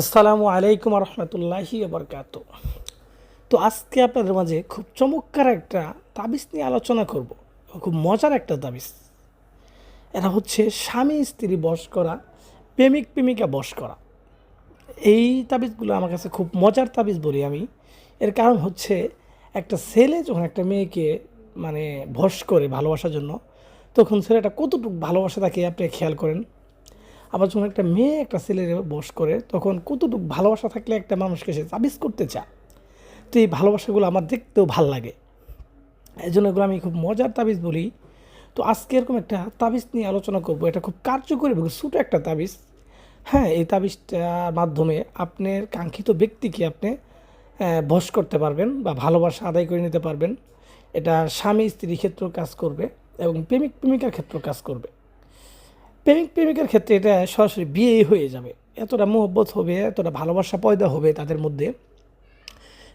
আসসালামু আলাইকুম রহমতুল্লাহি বরকাত। তো আজকে আপনাদের মাঝে খুব চমৎকার একটা তাবিজ নিয়ে আলোচনা করব খুব মজার একটা তাবিজ। এটা হচ্ছে স্বামী স্ত্রী বশ করা, প্রেমিক প্রেমিকা বশ করা। এই তাবিজগুলো আমার কাছে খুব মজার তাবিজ বলি আমি। এর কারণ হচ্ছে একটা ছেলে যখন একটা মেয়েকে মানে ভস করে ভালোবাসার জন্য, তখন ছেলেটা কতটুকু ভালোবাসা তাকে আপনি খেয়াল করেন? আবার যখন একটা মেয়ে একটা ছেলের বস করে, তখন কতটুকু ভালোবাসা থাকলে একটা মানুষকে সে তাবিজ করতে চায়? তো এই ভালোবাসাগুলো আমার দেখতেও ভালো লাগে। এই জন্য এগুলো আমি খুব মজার তাবিজ বলি। তো আজকে এরকম একটা তাবিজ নিয়ে আলোচনা করব। এটা খুব কার্যকরী এবং ছোটো একটা তাবিজ। হ্যাঁ এই তাবিজটার মাধ্যমে আপনার কাঙ্ক্ষিত ব্যক্তিকে আপনি বশ করতে পারবেন বা ভালোবাসা আদায় করে নিতে পারবেন। এটা স্বামী স্ত্রীর ক্ষেত্রেও কাজ করবে এবং প্রেমিক প্রেমিকার ক্ষেত্রেও কাজ করবে। প্রেমিক প্রেমিকার ক্ষেত্রে এটা সরাসরি বিয়ে হয়ে যাবে। এতটা মোহব্বত হবে, এতটা ভালোবাসা পয়দা হবে তাদের মধ্যে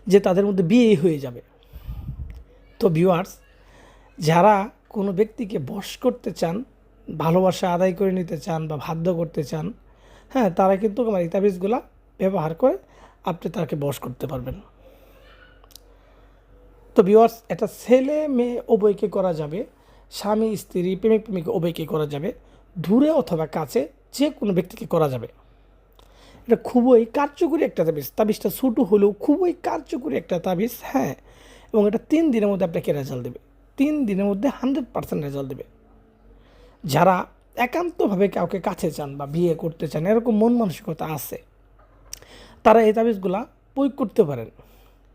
যে তাদের মধ্যে বিয়ে হয়ে যাবে। তো ভিউয়ার্স যারা কোনো ব্যক্তিকে বশ করতে চান, ভালোবাসা আদায় করে নিতে চান বা বাধ্য করতে চান হ্যাঁ তারা কিন্তু আমার এই তাবিজগুলা ব্যবহার করে আপনি তাকে বশ করতে পারবেন। তো ভিউয়ার্স এটা ছেলে মেয়ে উভয়কে করা যাবে, স্বামী, স্ত্রী, প্রেমিক প্রেমিক উভয়কে করা যাবে। দূরে অথবা কাছে যে কোনো ব্যক্তিকে করা যাবে। এটা খুবই কার্যকরী একটা তাবিজ। তাবিজটা ছোটো হলেও খুবই কার্যকরী একটা তাবিজ হ্যাঁ। এবং এটা তিন দিনের মধ্যে আপনাকে রেজাল্ট দেবে। তিন দিনের মধ্যে হান্ড্রেড পার্সেন্ট রেজাল্ট দেবে। যারা একান্তভাবে কাউকে কাছে চান বা বিয়ে করতে চান, এরকম মন মানসিকতা আছে, তারা এই তাবিজগুলা প্রয়োগ করতে পারেন।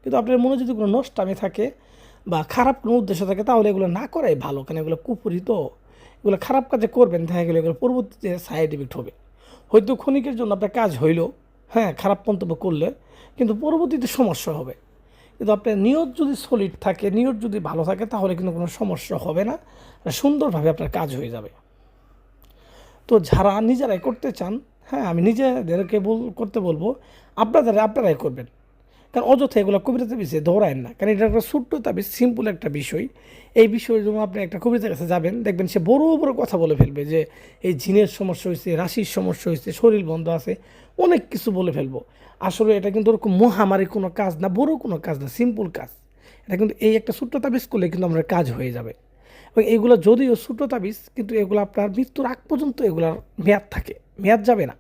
কিন্তু আপনার মনে যদি কোনো নষ্টামি থাকে বা খারাপ কোনো উদ্দেশ্য থাকে, তাহলে এগুলো না করাই ভালো কারণ এগুলো কুপুরি তো এগুলো খারাপ কাজে করবেন, দেখা গেলে এগুলো পরবর্তীতে সাইড ইফেক্ট হবে। হয়তো ক্ষণিকের জন্য আপনার কাজ হইল হ্যাঁ খারাপ মন্তব্য করলে, কিন্তু পরবর্তীতে সমস্যা হবে। কিন্তু আপনার নিয়ত যদি সলিড থাকে, নিয়ত যদি ভালো থাকে, তাহলে কিন্তু কোনো সমস্যা হবে না সুন্দরভাবে আপনার কাজ হয়ে যাবে। তো যারা নিজেরাই করতে চান হ্যাঁ আমি নিজেদেরকে বল, করতে বলব, আপনাদের, আপনারাই করবেন। কারণ অযথা এগুলো কবিরাতে বিষয়ে দৌড়ায়েন না। কারণ এটা একটা ছোট্ট তাবিজ সিম্পল একটা বিষয়। এই বিষয়ে যখন আপনি একটা কবিতার কাছে যাবেন, দেখবেন সে বড় বড় কথা বলে ফেলবে যে, এই জিনের সমস্যা হয়েছে, রাশির সমস্যা হয়েছে, শরীর বন্ধ আছে, অনেক কিছু বলে ফেলব। আসলে এটা কিন্তু ওরকম মহামারী কোনো কাজ না, বড় কোনো কাজ না সিম্পল কাজ। এটা কিন্তু এই একটা ছোট্ট তাবিজ করলে কিন্তু আমার কাজ হয়ে যাবে। এবং এগুলো যদিও ছোটো তাবিজ, কিন্তু এগুলো আপনার মৃত্যুর আগ পর্যন্ত এগুলার মেয়াদ থাকে। মেয়াদ যাবে না।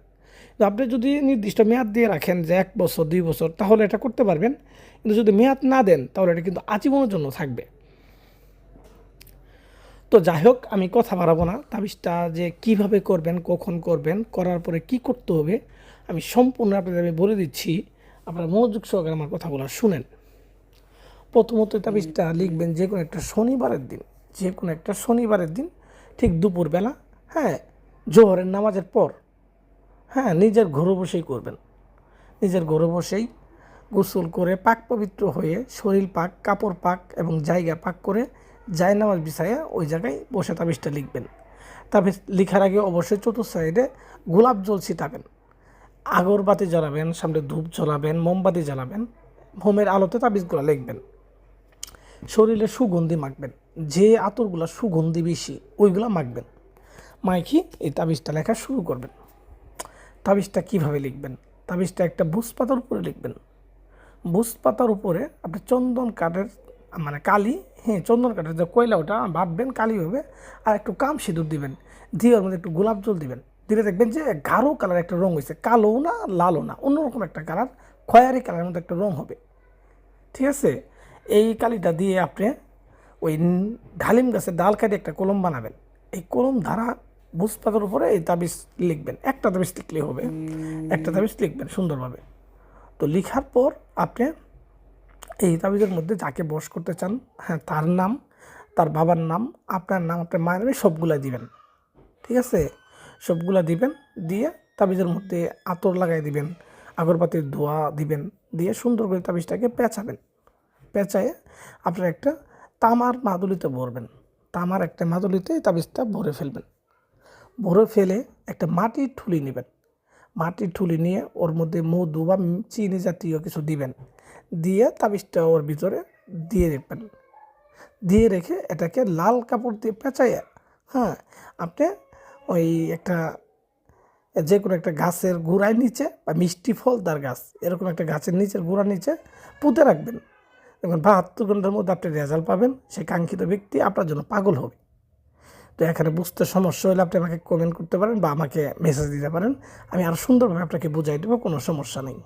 আপনি যদি নির্দিষ্ট মেয়াদ দিয়ে রাখেন যে এক বছর, দুই বছর, তাহলে এটা করতে পারবেন। কিন্তু যদি মেয়াদ না দেন, তাহলে এটা কিন্তু আজীবনের জন্য থাকবে। তো যাই হোক, আমি কথা বাড়াবো না। তাবিজটা যে কীভাবে করবেন, কখন করবেন, করার পরে কি করতে হবে, আমি সম্পূর্ণ আপনাদের আমি বলে দিচ্ছি। আপনারা মনোযোগ সহকারে আমার কথাগুলো শুনেন। প্রথমত তাবিজটা লিখবেন যে কোনো একটা শনিবারের দিন, যে কোনো একটা শনিবারের দিন, ঠিক দুপুরবেলা হ্যাঁ জোহরের নামাজের পর। হ্যাঁ নিজের ঘরে বসেই করবেন। নিজের ঘরে বসেই গোসল করে পাক পবিত্র হয়ে শরীর পাক, কাপড় পাক এবং জায়গা পাক করে যায় নামাজ বিছাইয়া ওই জায়গায় বসে তাবিজটা লিখবেন। তাবিজ লিখার আগে অবশ্যই চতুর্থ সাইডে গোলাপ জল ছিটাবেন আগরবাতি জ্বালাবেন, সামনে ধূপ জ্বালাবেন, মোমবাতি জ্বালাবেন হোমের আলোতে তাবিজগুলো লিখবেন। শরীরে সুগন্ধি মাখবেন, যে আতরগুলো সুগন্ধি বেশি ওইগুলো মাখবেন। মাইকি এই তাবিজটা লেখা শুরু করবেন। তাবিজটা কীভাবে লিখবেন? তাবিজটা একটা বুস পাতার উপরে লিখবেন। বুস পাতার উপরে আপনি চন্দন কাঠের মানে কালি হ্যাঁ চন্দন কাঠের যে কয়লা ওটা ভাববেন, কালি হবে, আর একটু কাম সিঁদুর দিবেন। দিয়ে ওর মধ্যে একটু গোলাপ জল দিবেন। দিলে দেখবেন যে গাঢ় কালার একটা রং হয়েছে কালো না লালও না, অন্যরকম একটা কালার, খয়ারি কালারের মধ্যে একটা রং হবে। ঠিক আছে? এই কালিটা দিয়ে আপনি ওই ডালিম গাছের ডাল কাটে একটা কলম বানাবেন। এই কলম ধারা পাতার উপরে এই তাবিজ লিখবেন। একটা তাবিজ লিখলেই হবে। একটা তাবিজ লিখবেন সুন্দরভাবে। তো লিখার পর আপনি এই তাবিজের মধ্যে যাকে বস করতে চান হ্যাঁ তার নাম তার বাবার নাম আপনার নাম আপনার মায়ের নামে সবগুলা দিবেন। ঠিক আছে? সবগুলা দিবেন দিয়ে তাবিজের মধ্যে আতর লাগাই দিবেন আগরবাতির ধোয়া দিবেন দিয়ে সুন্দর করে তাবিজটাকে পেঁচাবেন। পেঁচায়ে আপনার একটা তামার মাদুলিতে ভরবেন। তামার একটা মাদুলিতে এই তাবিজটা ভরে ফেলবেন। ভরে ফেলে একটা মাটির ঠুলি নেবেন। মাটির ঠুলি নিয়ে ওর মধ্যে মধু বা চিনি জাতীয় কিছু দিবেন। দিয়ে তাবিজটা ওর ভিতরে দিয়ে রাখবেন। দিয়ে রেখে এটাকে লাল কাপড় দিয়ে পেঁচাইয়া হ্যাঁ আপনি ওই একটা যে কোনো একটা গাছের গোড়ায় নিচে বা মিষ্টি ফল তার গাছ, এরকম একটা গাছের নিচের গোড়ার নিচে পুঁতে রাখবেন। দেখবেন বাহাত্তর ঘণ্টার মধ্যে আপনি রেজাল্ট পাবেন সেই কাঙ্ক্ষিত ব্যক্তি আপনার জন্য পাগল হবে। তো এখানে বুঝতে সমস্যা হলে আপনি আমাকে কমেন্ট করতে পারেন বা আমাকে মেসেজ দিতে পারেন। আমি আরও সুন্দরভাবে আপনাকে বুঝাই দেবো, কোনো সমস্যা নেই।